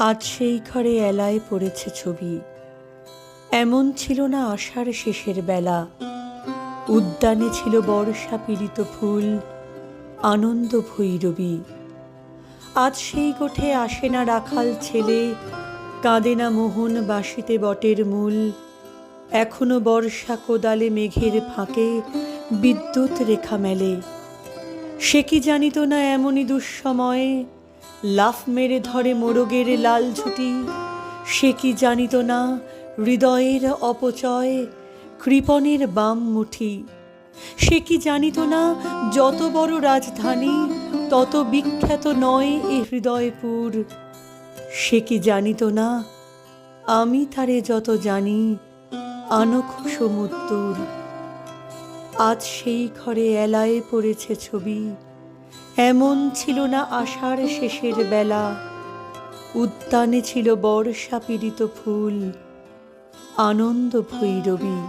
আজ সেই ঘরে এলায় পড়েছে ছবি। এমন ছিল না আষাঢ় শেষের বেলা। উদ্যানে ছিল বর্ষা পীড়িত ফুল, আনন্দ ভৈরবী। আজ সেই কোঠে আসে না রাখাল ছেলে, কাঁদে না মোহন বাসিতে বটের মূল। এখনও বর্ষা কোদালে মেঘের ফাঁকে বিদ্যুৎ রেখা মেলে। সে কি জানিত না এমনই দুঃসময়ে লাফ মেরে ধরে মোরগের লাল ঝুটি। সে কি জানিত না হৃদয়ের অপচয়, কৃপণের বাম মুঠি। সে কি জানিত না যত বড় রাজধানী, তত বিখ্যাত নয় এ হৃদয়পুর। সে কি জানিত না আমি তারে যত জানি আনক সমুদ্র আজ সেই ঘরে এলায় পড়েছে ছবি। এমন ছিল না আষাঢ় শেষের বেলা। উদ্যানে ছিল বর্ষা পীড়িত ফুল। আনন্দ ভৈরবী।